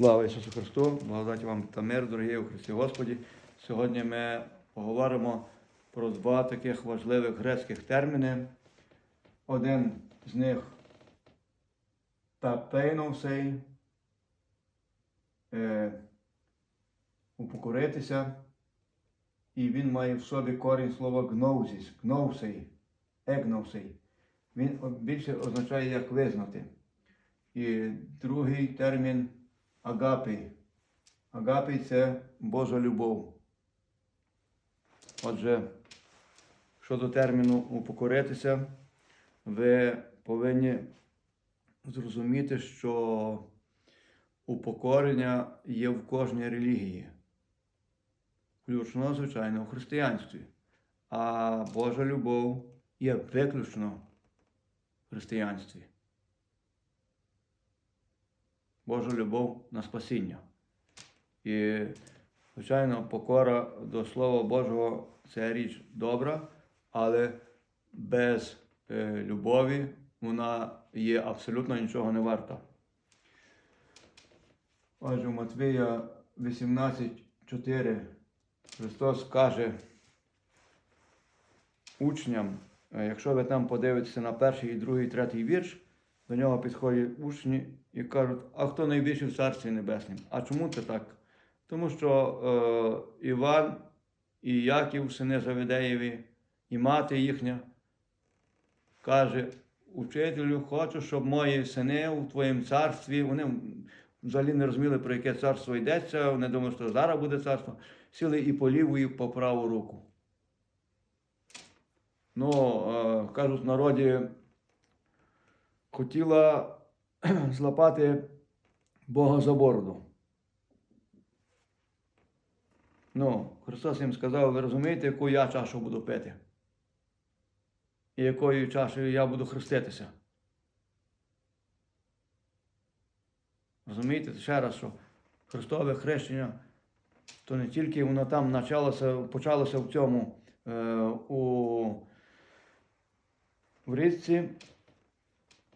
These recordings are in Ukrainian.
Слава Ісусу Христу! Благодать вам та мир, дорогі у Христі Господі. Сьогодні ми поговоримо про два таких важливих грецьких терміни. Один з них тапейновсей, е, упокоритися, і він має в собі корінь слова гноузіс, гноусей, егноусей. Він більше означає як визнати. І другий термін агапій. Агапій це Божа любов. Отже, щодо терміну упокоритися, ви повинні зрозуміти, що упокорення є в кожній релігії, включно, звичайно, в християнстві. А Божа любов є виключно в християнстві. Божа любов на спасіння. І, звичайно, покора до Слова Божого це річ добра, але без е, любові вона є абсолютно нічого не варта. Отже, Матвія 18.4 Христос каже учням, е, якщо ви там подивитеся на перший, другий, третій вірш, до нього підходять учні і кажуть, а хто найбільший в Царстві Небесному? А чому це так? Тому що е, Іван і Яків, сини Завидеєві, і мати їхня, каже, учителю, хочу, щоб мої сини у твоєму царстві, вони взагалі не розуміли, про яке царство йдеться, вони думали, що зараз буде царство, сіли і по ліву, і по праву руку. Ну, е, кажуть, в народі хотіла злапати Бога за бороду. Ну, Христос їм сказав, ви розумієте, яку я чашу буду пити? І якою чашею я буду хреститися? Розумієте, ще раз, що Христове хрещення, то не тільки воно там почалося, почалося в цьому е, у в річці,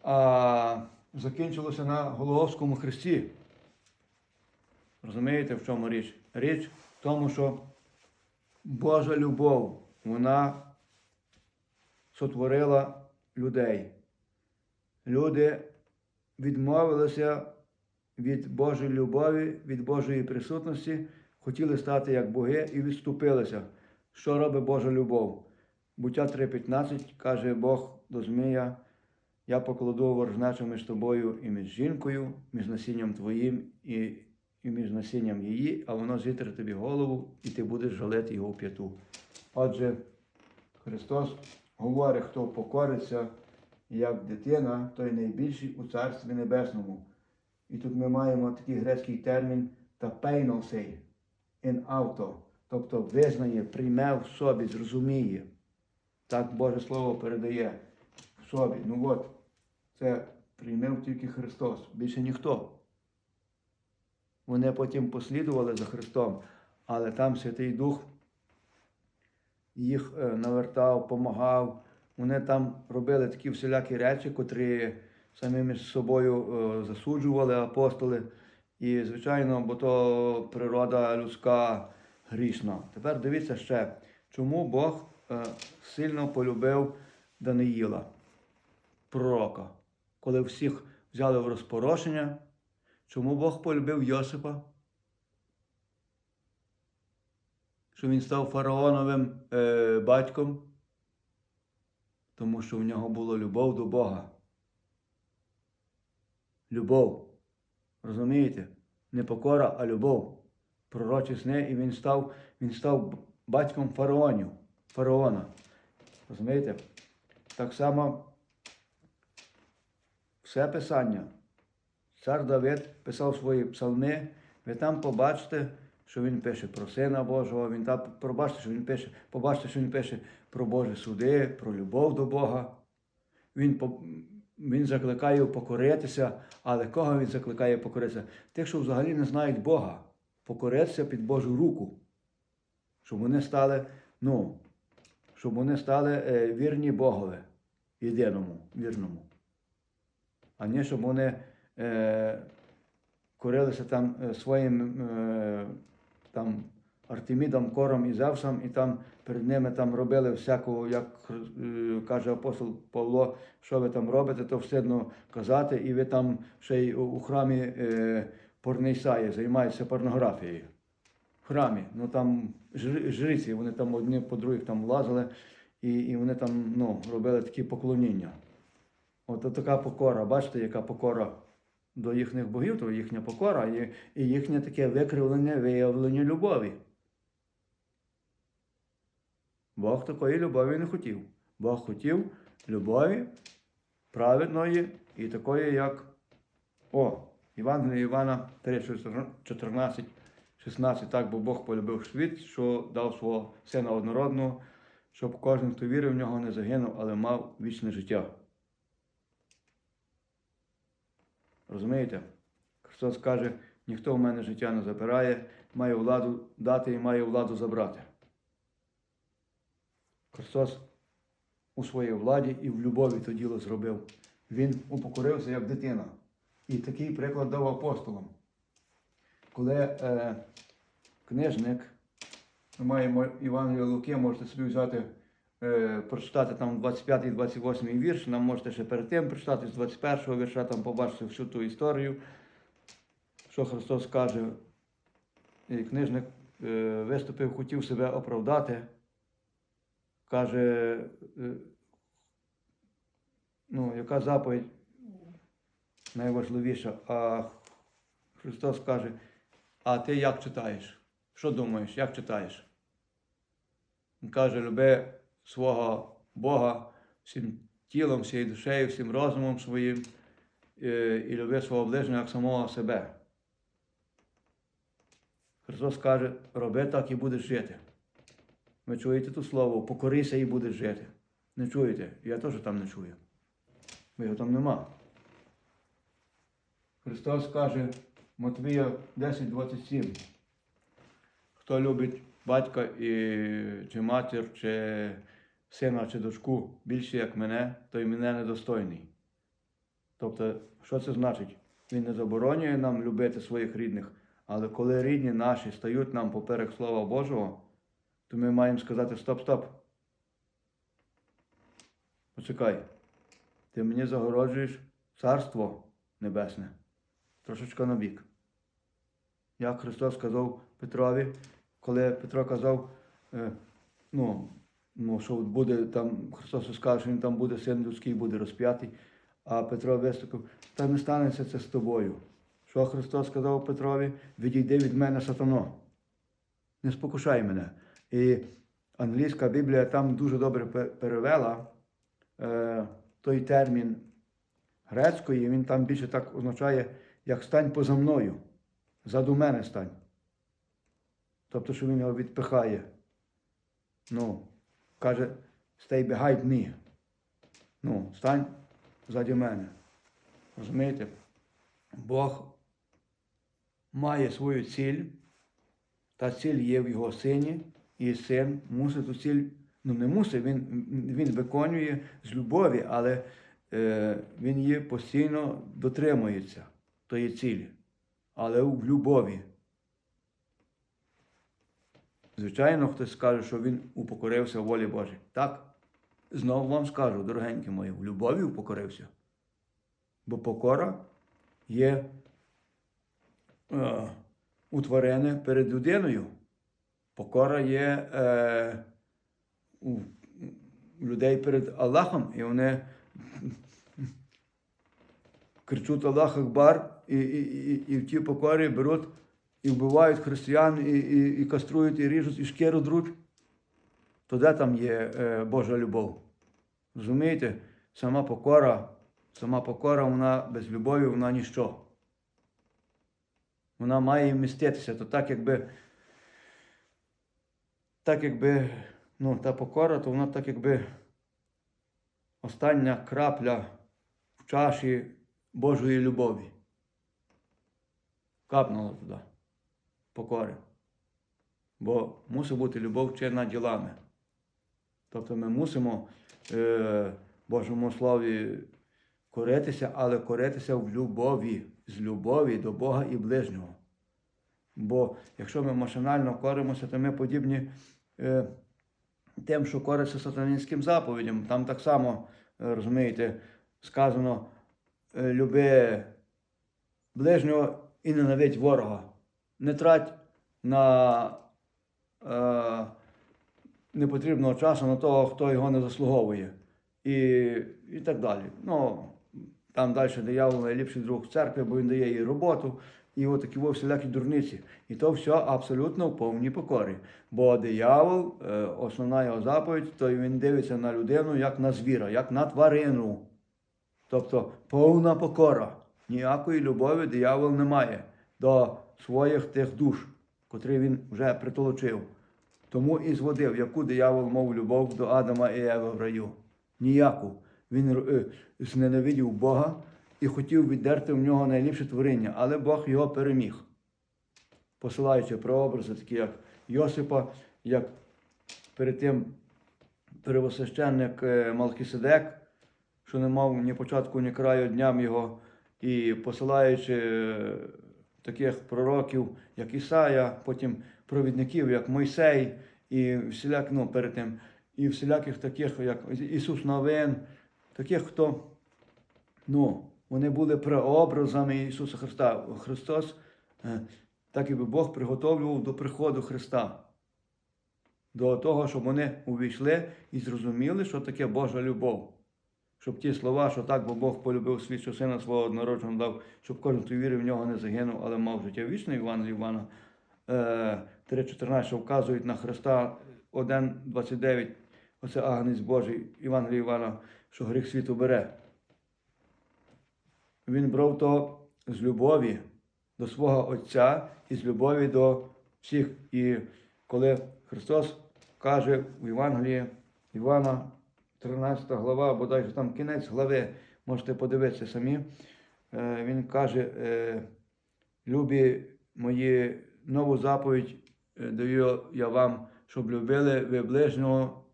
а закінчилося на Голгофському хресті. Розумієте, в чому річ? Річ в тому, що Божа любов, вона сотворила людей. Люди відмовилися від Божої любові, від Божої присутності, хотіли стати як боги і відступилися. Що робить Божа любов? Буття 3.15 каже Бог до Змія, я покладу ворожнечу між тобою і між жінкою, між насінням твоїм і, і між насінням її, а воно зітре тобі голову, і ти будеш жалити його в п'яту. Отже, Христос говорить, хто покориться як дитина, той найбільший у Царстві Небесному. І тут ми маємо такий грецький термін тапейносей, in auto, тобто визнає, прийме в собі, зрозуміє. Так Боже Слово передає собі. Ну от, це приймав тільки Христос, більше ніхто. Вони потім послідували за Христом, але там Святий Дух їх е, навертав, помагав. Вони там робили такі всілякі речі, котрі самі між собою е, засуджували апостоли. І, звичайно, бо то природа людська грішна. Тепер дивіться ще, чому Бог е, сильно полюбив Даниїла, пророка, коли всіх взяли в розпорошення. Чому Бог полюбив Йосипа? Що він став фараоновим е, батьком? Тому що в нього була любов до Бога. Любов. Розумієте? Не покора, а любов. Пророчі сни, і він став, він став батьком фараонів, фараона. Розумієте? Так само все писання. Цар Давид писав свої псалми, ви там побачите, що він пише про Сина Божого, він там побачите, що він пише, побачите, що він пише про Божі суди, про любов до Бога. Він, він закликає покоритися, але кого він закликає покоритися? Тих, що взагалі не знають Бога, покоритися під Божу руку, щоб вони стали, ну, щоб вони стали е, вірні Богові, єдиному, вірному. А не щоб вони е, корилися там е, своїм е, там, Артемідом, Кором і Зевсом, і там перед ними там робили всяку, як е, каже апостол Павло, що ви там робите, то встидно казати, і ви там ще й у храмі е, Порнейсаї займаєтеся порнографією. В храмі. Ну там жриці, вони там одні по других там лазили, і, і вони там ну, робили такі поклоніння. От така покора, бачите, яка покора до їхніх богів, то їхня покора і, і їхнє таке викривлене виявлення любові. Бог такої любові не хотів. Бог хотів любові праведної і такої, як о, Євангелія Івана 3, 14, 16. Так, бо Бог полюбив світ, що дав свого сина однородного, щоб кожен, хто вірив в нього, не загинув, але мав вічне життя. Розумієте? Христос каже, ніхто в мене життя не забирає, має владу дати і має владу забрати. Христос у своїй владі і в любові то діло зробив. Він упокорився як дитина. І такий приклад дав апостолам. Коли е, книжник, ми маємо Євангелія Луки, можете собі взяти, е, прочитати там 25 28 вірш, нам можете ще перед тим прочитати з 21 вірша, там побачити всю ту історію, що Христос каже. І книжник е, виступив, хотів себе оправдати. Каже, е, ну, яка заповідь найважливіша. А Христос каже, а ти як читаєш? Що думаєш, як читаєш? Каже, люби свого Бога всім тілом, всією душею, всім розумом своїм е, і люби свого ближнього як самого себе. Христос каже, роби так і будеш жити. Ви чуєте тут слово, покорися і будеш жити. Не чуєте? Я теж там не чую. Бо його там нема. Христос каже Матвія 10.27. Хто любить батька і, чи матір, чи сина, чи дочку більше, як мене, той мене недостойний. Тобто, що це значить? Він не заборонює нам любити своїх рідних, але коли рідні наші стають нам поперек Слова Божого, то ми маємо сказати стоп-стоп. Почекай, ти мені загороджуєш царство небесне. Трошечки на бік. Як Христос сказав Петрові, коли Петро казав, е, ну, ну, що буде там, Христос сказав, що він там буде син людський, буде розп'ятий, а Петро виступив, та не станеться це з тобою. Що Христос сказав Петрові? Відійди від мене, сатано. Не спокушай мене. І англійська Біблія там дуже добре перевела е, той термін грецької, він там більше так означає, як стань поза мною, заду мене стань. Тобто, що він його відпихає. Ну, каже, stay behind me. Ну, стань ззаді мене. Розумієте? Бог має свою ціль, та ціль є в його сині, і син мусить ту ціль, ну не мусить, він, він виконує з любові, але е, він її постійно дотримується, тої цілі, але в любові. Звичайно, хтось скаже, що він упокорився волі Божій. Так, знову вам скажу, дорогенькі мої, в любові упокорився. Бо покора є е, утворене перед людиною. Покора є е, у людей перед Аллахом, і вони кричуть Аллах Акбар, і, і, і, і в ті покорі беруть і вбивають християн, і, і, і каструють, і ріжуть, і шкіру друуть. То де там є е, Божа любов? Розумієте? Сама покора, сама покора, вона без любові, вона ніщо. Вона має вміститися. То так, якби, так якби, ну, та покора, то вона так якби остання крапля в чаші Божої любові. Капнула туди. Покори. Бо мусить бути любов чинна ділами. Тобто ми мусимо е, Божому Слові коритися, але коритися в любові. з любові до Бога і ближнього. Бо якщо ми машинально коримося, то ми подібні е, тим, що кориться сатанинським заповідям. Там так само, е, розумієте, сказано, люби ближнього і ненавидь ворога. Не трать на е, непотрібного часу на того, хто його не заслуговує. І, і так далі. Ну, там далі диявол найліпший друг церкви, бо він дає їй роботу, і от такі во всілякі дурниці. І то все абсолютно в повній покорі. Бо диявол, е, основна його заповідь, то він дивиться на людину як на звіра, як на тварину. Тобто повна покора. Ніякої любові диявол не має до своїх тих душ, котрі він вже притолочив. Тому і зводив, яку диявол мав любов до Адама і Еви в раю. Ніяку. Він е, зненавидів Бога і хотів віддерти в нього найліпше творіння, але Бог його переміг, посилаючи прообрази, такі як Йосипа, як перед тим первосвященник е, Малкіседек, що не мав ні початку, ні краю дням його, і посилаючи е, таких пророків, як Ісая, потім провідників, як Мойсей, і всіляк, ну, перед тим, і всіляких таких, як Ісус Новин, таких, хто ну, вони були прообразами Ісуса Христа. Христос, е, так і Бог приготовлював до приходу Христа. До того, щоб вони увійшли і зрозуміли, що таке Божа любов. Щоб ті слова, що так, бо Бог полюбив світ, що сина свого однородженого дав, щоб кожен, хто вірив в нього, не загинув, але мав життя вічне, Івана Івана е, 3.14, що вказують на Христа 1.29, оце агнець Божий, Іван Івана, що гріх світу бере. Він брав то з любові до свого Отця і з любові до всіх. І коли Христос каже у Євангелії Івана, 13 глава, бодай там кінець глави, можете подивитися самі, е, він каже, е, любі мої нову заповідь е, даю я вам, щоб любили ви ближнього,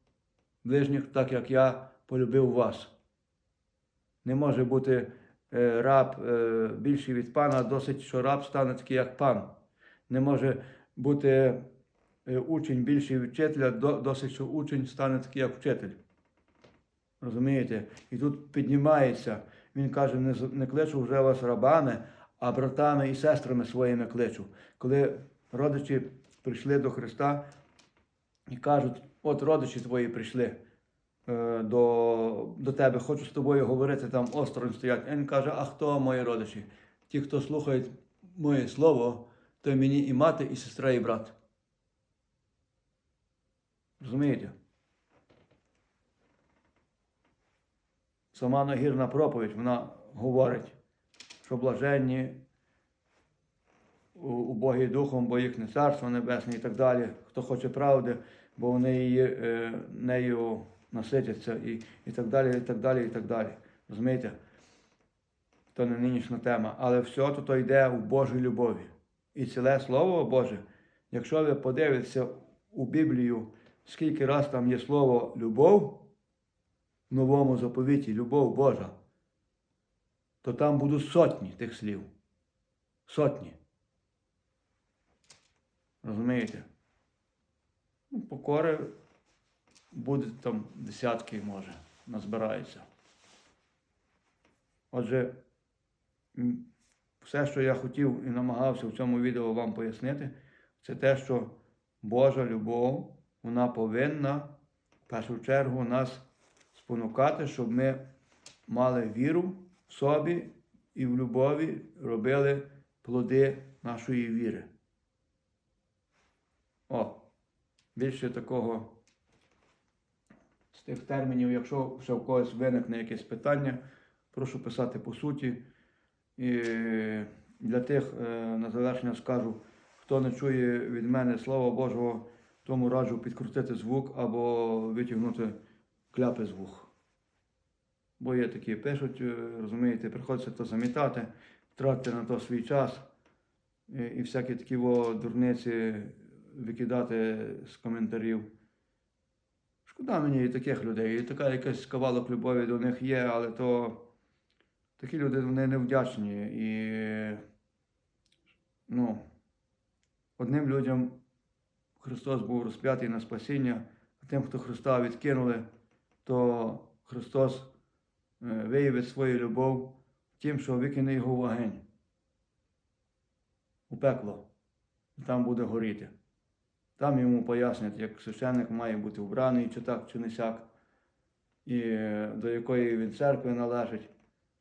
ближніх, так як я полюбив вас. Не може бути раб більший від пана, досить, що раб стане такий, як пан. Не може бути учень більший від вчителя, досить, що учень стане такий, як вчитель. Розумієте? І тут піднімається. Він каже: не, не кличу вже вас рабами, а братами і сестрами своїми кличу. Коли родичі прийшли до Христа і кажуть, от родичі твої прийшли е, до, до тебе, хочу з тобою говорити, там осторонь стоять. Він каже, а хто мої родичі? Ті, хто слухають моє слово, то мені і мати, і сестра, і брат. Розумієте? Сама нагірна проповідь, вона говорить, що блаженні убогі духом, бо їх не царство небесне і так далі. Хто хоче правди, бо вони її е, нею наситяться і, і так далі, і так далі, і так далі. Розумієте? То не нинішня тема. Але все то, то йде у Божій любові. І ціле Слово Боже, якщо ви подивитеся у Біблію, скільки раз там є слово любов в новому заповіті, любов Божа, то там будуть сотні тих слів. Сотні. Розумієте? Ну, покори буде там десятки, може, назбирається. Отже, все, що я хотів і намагався в цьому відео вам пояснити, це те, що Божа любов, вона повинна в першу чергу нас спонукати, щоб ми мали віру в собі і в любові робили плоди нашої віри. О, більше такого з тих термінів, якщо ще в когось виникне якесь питання, прошу писати по суті. І для тих е, на завершення скажу, хто не чує від мене Слова Божого, тому раджу підкрутити звук або витягнути кляпи з вух. Бо є такі пишуть, е, розумієте, приходиться то замітати, тратити на то свій час і, і всякі такі во дурниці викидати з коментарів. Шкода мені і таких людей. І така якась кавалок любові до них є, але то, такі люди вони невдячні. І ну, одним людям Христос був розп'ятий на спасіння, а тим, хто Христа відкинули, то Христос е, виявить свою любов тим, що викине його вогонь. У пекло. І там буде горіти. Там йому пояснять, як священник має бути вбраний, чи так, чи не сяк, і е, до якої він церкви належить.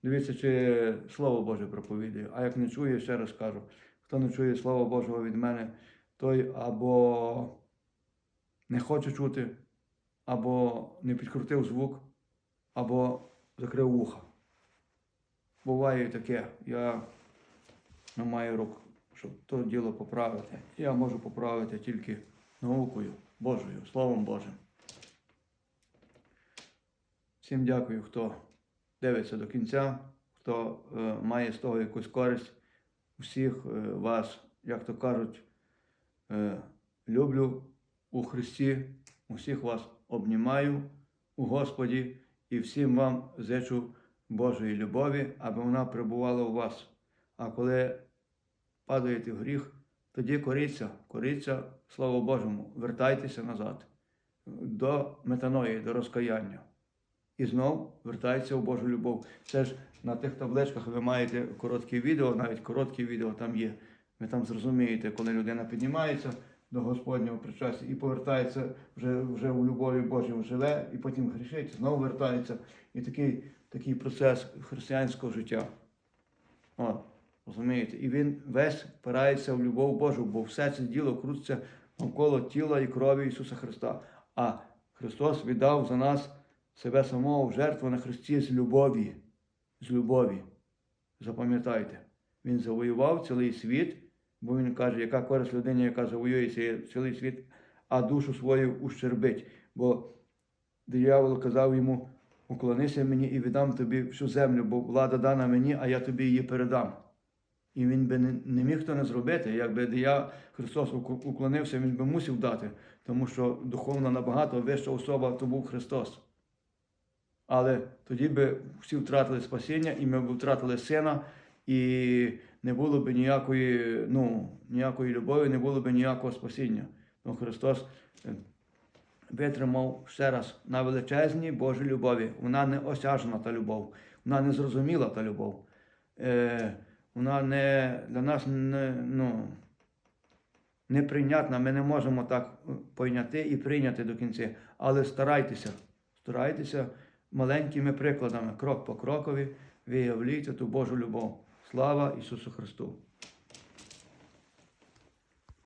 Дивіться, чи Слово Боже проповідує. А як не чує, ще раз кажу, хто не чує Слова Божого від мене, той або не хоче чути, або не підкрутив звук, або закрив вуха. Буває таке. Я не маю рук, щоб то діло поправити. Я можу поправити тільки наукою Божою, Словом Божим. Всім дякую, хто дивиться до кінця, хто е, має з того якусь користь. Усіх е, вас, як то кажуть, е, люблю у Христі, усіх вас обнімаю у Господі і всім вам зичу Божої любові, аби вона прибувала у вас. А коли падаєте в гріх, тоді коріться, коріться Слову Божому, вертайтеся назад до метаної, до розкаяння. І знов вертається в Божу любов. Це ж на тих табличках ви маєте короткі відео, навіть короткі відео там є. Ви там зрозумієте, коли людина піднімається до Господнього причастя і повертається вже, вже у любові Божій живе, і потім грішить, знову вертається. І такий, такий процес християнського життя. От, розумієте? І він весь впирається в любов Божу, бо все це діло крутиться навколо тіла і крові Ісуса Христа. А Христос віддав за нас себе самого в жертву на Христі з любові. З любові. Запам'ятайте, Він завоював цілий світ, бо Він каже, яка користь людині, яка завоює цілий світ, а душу свою ущербить. Бо диявол казав йому, уклонися мені і віддам тобі всю землю, бо влада дана мені, а я тобі її передам. І він би не міг то не зробити. Якби я, Христос уклонився, він би мусив дати, тому що духовно набагато вища особа то був Христос. Але тоді би всі втратили спасіння, і ми б втратили сина, і не було б ніякої, ну, ніякої любові, не було б ніякого спасіння. Ну, Христос е, витримав ще раз на величезній Божій любові. Вона не осяжена та любов, вона не зрозуміла та любов. Е, вона не для нас не, ну, неприйнятна. Ми не можемо так е, пойняти і прийняти до кінця. Але старайтеся, старайтеся маленькими прикладами, крок по крокові, виявляйте ту Божу любов. Слава Ісусу Христу!